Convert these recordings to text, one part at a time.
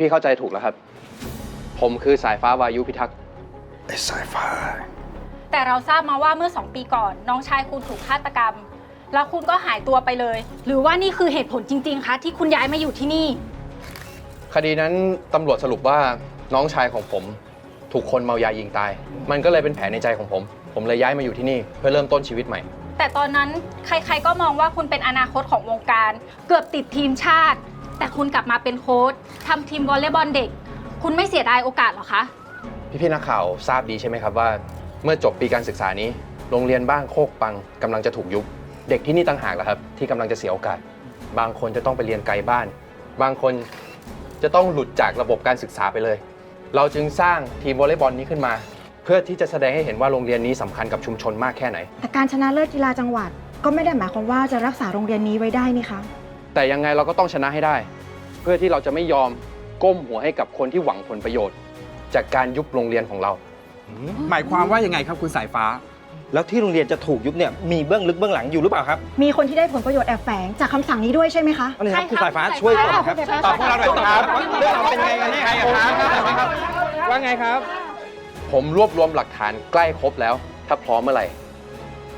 พี่ๆเข้าใจถูกแล้วครับ ผมคือสายฟ้าวายุพิทักษ์ไอ้สายฟ้า แต่เราทราบมาว่าเมื่อ2ปีก่อน น้องชายคุณถูกฆาตกรรม แล้วคุณก็หายตัวไปเลย หรือว่านี่คือเหตุผลจริง ๆ คะ ที่คุณย้ายมาอยู่ที่นี่ คดีนั้นตำรวจสรุปว่าน้องชายของผม ถูกคนเมายายิงตาย มันก็เลยเป็นแผลในใจของผม ผมเลยย้ายมาอยู่ที่นี่ เพื่อเริ่มต้นชีวิตใหม่ แต่ตอนนั้นใครๆก็มองว่าคุณเป็นอนาคตของวงการ เกือบติดทีมชาติ แต่คุณกลับมาเป็นโค้ชทำทีมวอลเลย์บอลเด็ก คุณไม่เสียดายโอกาสเหรอคะ พี่ๆนักข่าวทราบดีใช่ไหมครับว่า เมื่อจบปีการศึกษานี้ โรงเรียนบ้านโคกปังกำลังจะถูกยุบ เด็กที่นี่ต่างหากแหละครับ ที่กำลังจะเสียโอกาส บางคนจะต้องไปเรียนไกลบ้าน บางคนจะต้องหลุดจากระบบการศึกษาไปเลย เราจึงสร้างทีมวอลเลย์บอลนี้ขึ้นมา เพื่อที่จะแสดงให้เห็นว่าโรงเรียนนี้สำคัญกับชุมชนมากแค่ไหน แต่การชนะเลิศกีฬาจังหวัด ก็ไม่ได้หมายความว่าจะรักษาโรงเรียนนี้ไว้ได้นี่คะ แต่ยังไงเราก็ต้องชนะให้ได้ เพื่อที่เราจะไม่ยอมก้มหัวให้กับคนที่หวังผลประโยชน์ จากการยุบโรงเรียนของเรา หมายความว่ายังไงครับคุณสายฟ้า แล้วที่โรงเรียนจะถูกยุบเนี่ยมีเบื้องลึกเบื้องหลังอยู่หรือเปล่าครับมีคนที่ได้ผลประโยชน์แอบแฝงจากคำสั่งนี้ด้วยใช่ไหมคะอะไรครับใช่คุณครับสายฟ้าสายฟ้าช่วยก่อนครับสายฟ้าตอบพวกเราหน่อยครับเรื่องราวเป็นยังไงกันแน่ครับว่าไงครับ ผมรวบรวมหลักฐานใกล้ครบแล้ว ถ้าพร้อมเมื่อไหร่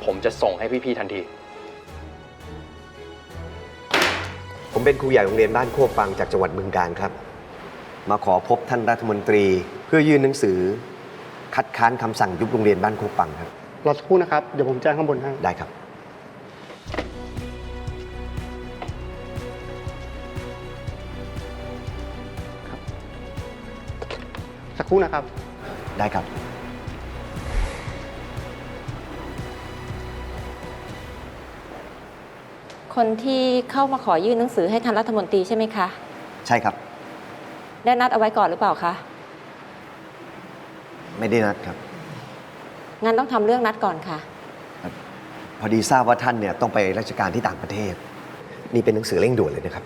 ผมจะส่งให้พี่ๆทันที เป็นครูใหญ่โรงเรียนบ้านโคกปังจากจังหวัดบึงกาฬครับ มาขอพบท่านรัฐมนตรีเพื่อยื่นหนังสือ คัดค้านคำสั่งยุบโรงเรียนบ้านโคกปังครับ รอสักครู่นะครับ เดี๋ยวผมแจ้งข้างบนให้ ได้ครับ สักครู่นะครับ ได้ครับ คนที่เข้ามาขอยื่นหนังสือให้ท่านรัฐมนตรีใช่ไหมคะ ใช่ครับ ได้นัดเอาไว้ก่อนหรือเปล่าคะ ไม่ได้นัดครับ งั้นต้องทำเรื่องนัดก่อนค่ะ พอดีทราบว่าท่านเนี่ยต้องไปราชการที่ต่างประเทศ นี่เป็นหนังสือเร่งด่วนเลยนะครับ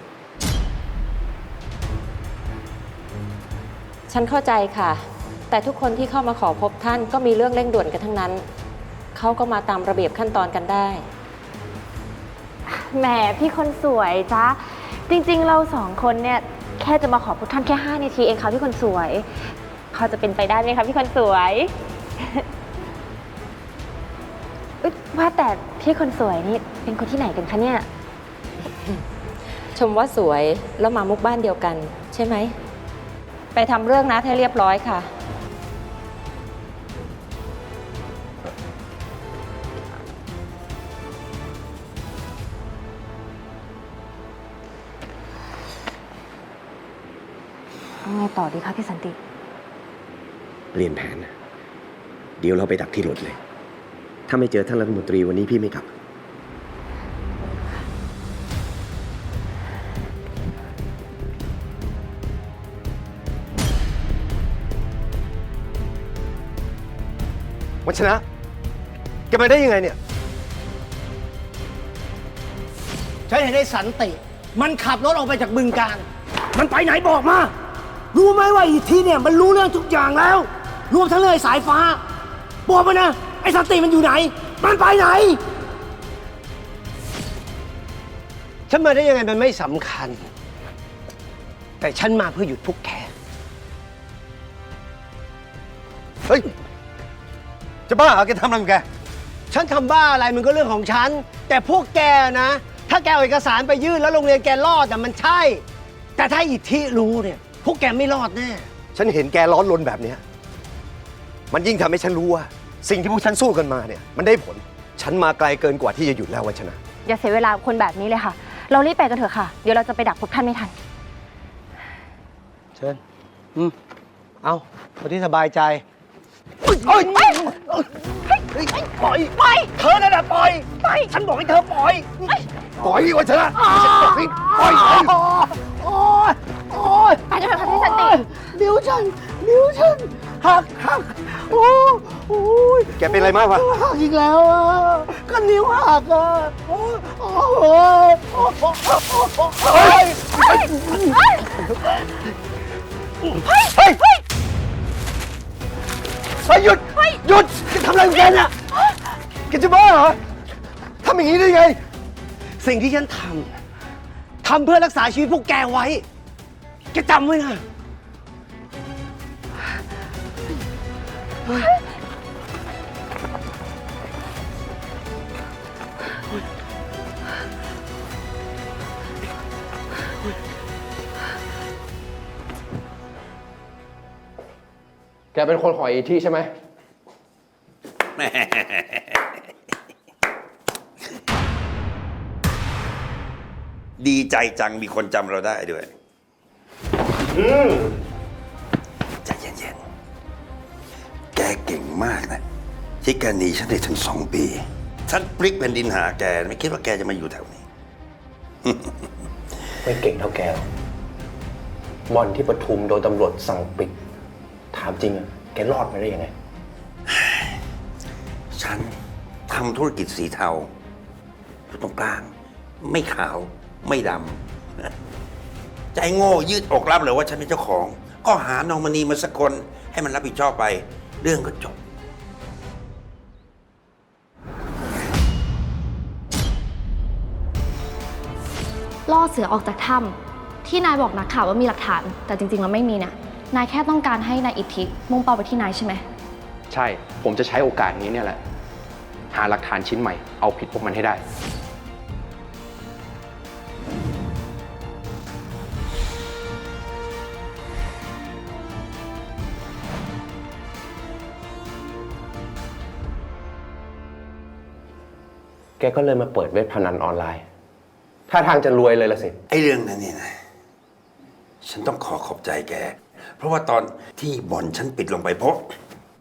ฉันเข้าใจค่ะ แต่ทุกคนที่เข้ามาขอพบท่านก็มีเรื่องเร่งด่วนกันทั้งนั้น เขาก็มาตามระเบียบขั้นตอนกันได้ แหมพี่คนสวยจ้าจริงๆ เราสองคนเนี่ยแค่จะมาขอพบท่านแค่ 5 นาทีเองค่ะพี่คนสวยพอจะเป็นไปได้ไหมคะพี่คนสวยอุ๊ยว่าแต่พี่คนสวยนี่เป็นคนที่ไหนกันคะเนี่ย ชมว่าสวยแล้วมามุกบ้านเดียวกัน ใช่ไหม ไปทำเรื่องนัดให้เรียบร้อยค่ะ เอาไงต่อดีคะพี่สันติ เปลี่ยนแผนนะเดี๋ยวเราไปดักที่รถเลย ถ้าไม่เจอท่านรัฐมนตรีวันนี้พี่ไม่กลับ วัชนะ แกมาได้ยังไงเนี่ย ฉันเห็นไอ้สันติ มันขับรถออกไปจากบึงการ มันไปไหนบอกมา รู้ไหมว่าอีกทีเนี่ยมันรู้เรื่องทุกอย่างแล้ว รวมทั้งเรื่องไอ้สายฟ้า บอกมานะ ไอ้สันติมันอยู่ไหน มันไปไหน ฉันมาได้ยังไงมันไม่สำคัญ แต่ฉันมาเพื่อหยุดพวกแกเฮ้ย จะบ้าเหรอแกทำอะไรของแก ฉันทำบ้าอะไรมันก็เรื่องของฉัน แต่พวกแกนะ ถ้าแกเอาเอกสารไปยื่นแล้วโรงเรียนแกรอดแต่มันใช่ แต่ถ้าอิทธิรู้เนี่ยพ วกแกไม่รอดแน่ ฉันเห็นแกร้อนรนแบบเนี้ยมันยิ่งทำให้ฉันรู้ว่า สิ่งที่พวกฉันสู้กันมาเนี่ย มันได้ผล ฉันมาไกลเกินกว่าที่จะหยุดแล้ววัชนะ อย่าเสียเวลากับคนแบบนี้เลยค่ะ เรารีบไปกันเถอะค่ะ เดี๋ยวเราจะไปดักพบท่านไม่ทัน เชิญ อืม เอาเอาที่สบายใจ เอ้ยเอ้ยเอ้ยเอ้ยปล่อยปล่อยเธอนั่นแหละปล่อยปล่อยฉันบอกให้เธอปล่อยปล่อยวัชนะปล่อยโอ้ย โอ้ยไปกันเถอะค่ะพี่สันตินิ้วฉัน นิ้วฉัน หักหักโอ้โอ้ยแกเป็นอะไรมากวะ หักอีกแล้วอะก็นิ้วหักอะโอ้ยโอ้ยโอ้ยโอ้ยเฮ้ย เฮ้ย หยุด หยุดแกทำอะไรของแกเนี่ยแกจะบ้าเหรอทำอย่างนี้ได้ไง สิ่งที่ฉันทำ ทำเพื่อรักษาชีวิตพวกแกไว้ แกจำไว้นะ แกเป็นคนขออีที่ใช่ไหม แหม ดีใจจังมีคนจำเราได้ด้วยใจเย็นๆ แกเก่งมากนะ ที่แกหนีฉันได้ถึงสองปี ฉันพลิกแผ่นดินหาแก ไม่คิดว่าแกจะมาอยู่แถวนี้ ไม่เก่งเท่าแกหรอกบ่อนที่ปทุมโดนตำรวจสั่งปิด ถามจริงอะแกรอดมาได้ยังไง ฉันทำธุรกิจสีเทาอยู่ตรงกลาง ไม่ขาว ไม่ดำ ใจโง่ยืดอกรับเลยว่าฉันเป็นเจ้าของ ก็หานองมณีมาสักคนให้มันรับผิดชอบไป เรื่องก็จบ ล่อเสือออกจากถ้ำที่นายบอกนักข่าวว่ามีหลักฐาน แต่จริงๆแล้วไม่มีนะนายแค่ต้องการให้นายอิทธิมุ่งเป้าไปที่นายใช่ไหม ใช่ ผมจะใช้โอกาสนี้เนี่ยแหละ หาหลักฐานชิ้นใหม่ เอาผิดพวกมันให้ได้ แกก็เลยมาเปิดเว็บพนันออนไลน์ ถ้าทางจะรวยเลยละสิ ไอ้เรื่องนั้นเนี่ยนะ ฉันต้องขอขอบใจแก เพราะว่าตอนที่บ่อนฉันปิดลงไปเพราะ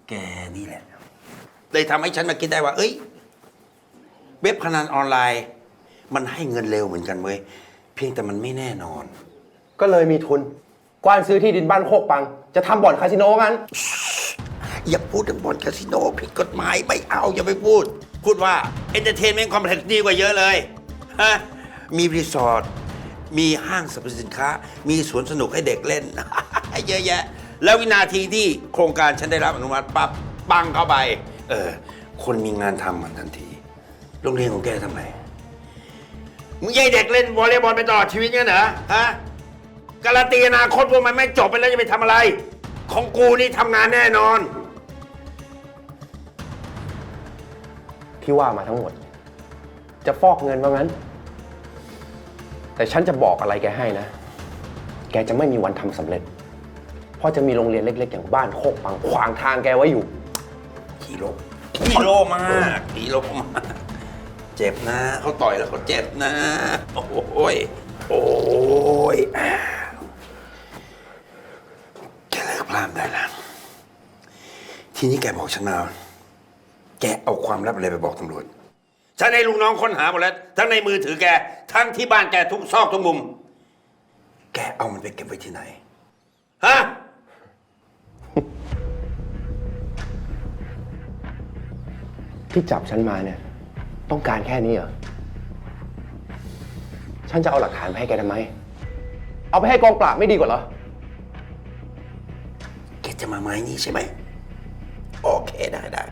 แกนี่แหละเลยทำให้ฉันมาคิดได้ว่า เอ้ย เว็บพนันออนไลน์ มันให้เงินเร็วเหมือนกันเว้ย เพียงแต่มันไม่แน่นอน ก็เลยมีทุน กว้านซื้อที่ดินบ้านโคกปัง จะทำบ่อนคาสิโนงั้น อย่าพูดถึงบ่อนคาสิโนผิดกฎหมายไม่เอาอย่าไปพูด พูดว่าเอนเตอร์เทนเมนต์คอมเพล็กซ์ดีกว่าเยอะเลยฮะมีรีสอร์ท มีห้างสรรพสินค้า มีสวนสนุกให้เด็กเล่น เยอะแยะ แล้ววินาทีที่โครงการฉันได้รับอนุมัติปั๊บปังเข้าไป เออ คนมีงานทำมันทันที โรงเรียนของแกทำไม มึงยายเด็กเล่นวอลเลย์บอลไปตลอดชีวิตงั้นเหรอ ฮะ การันตีอนาคตพวกมันไม่จบไปแล้วจะไปทำอะไร ของกูนี่ทำงานแน่นอน ที่ว่ามาทั้งหมด จะฟอกเงินว่างั้น แต่ฉันจะบอกอะไรแกให้นะ แกจะไม่มีวันทำสำเร็จ เพราะจะมีโรงเรียนเล็ก ๆ อย่างบ้านโคกปังขวางทางแกไว้อยู่ ฮีโร่ฮีโร่มากฮีโร่มาก เจ็บนะ เขาต่อยแล้วเขาเจ็บนะ โอ้ย โอ้ยแกเลิกพลาดได้แล้ว ทีนี้แกบอกฉันมา แกเอาความลับอะไรไปบอกตำรวจ ฉันให้ลูกน้องค้นหาหมดแล้ว ทั้งในมือถือแก ทั้งที่บ้านแกทุกซอกทุกมุม แกเอามันไปเก็บไว้ที่ไหน ฮะ ที่จับฉันมาเนี่ย ต้องการแค่นี้เหรอ ฉันจะเอาหลักฐานไปให้แกทำไม เอาไปให้กองปราบไม่ดีกว่าเหรอ แกจะมาไม้นี้ใช่ไหม โอเคได้ได้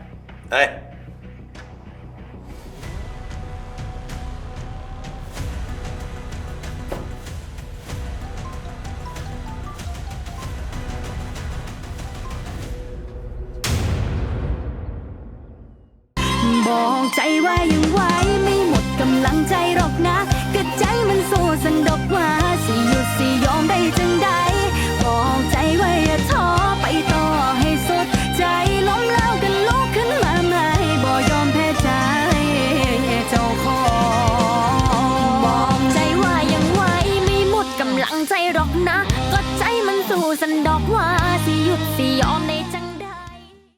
เฮ้ย บอกใจว่ายังไหว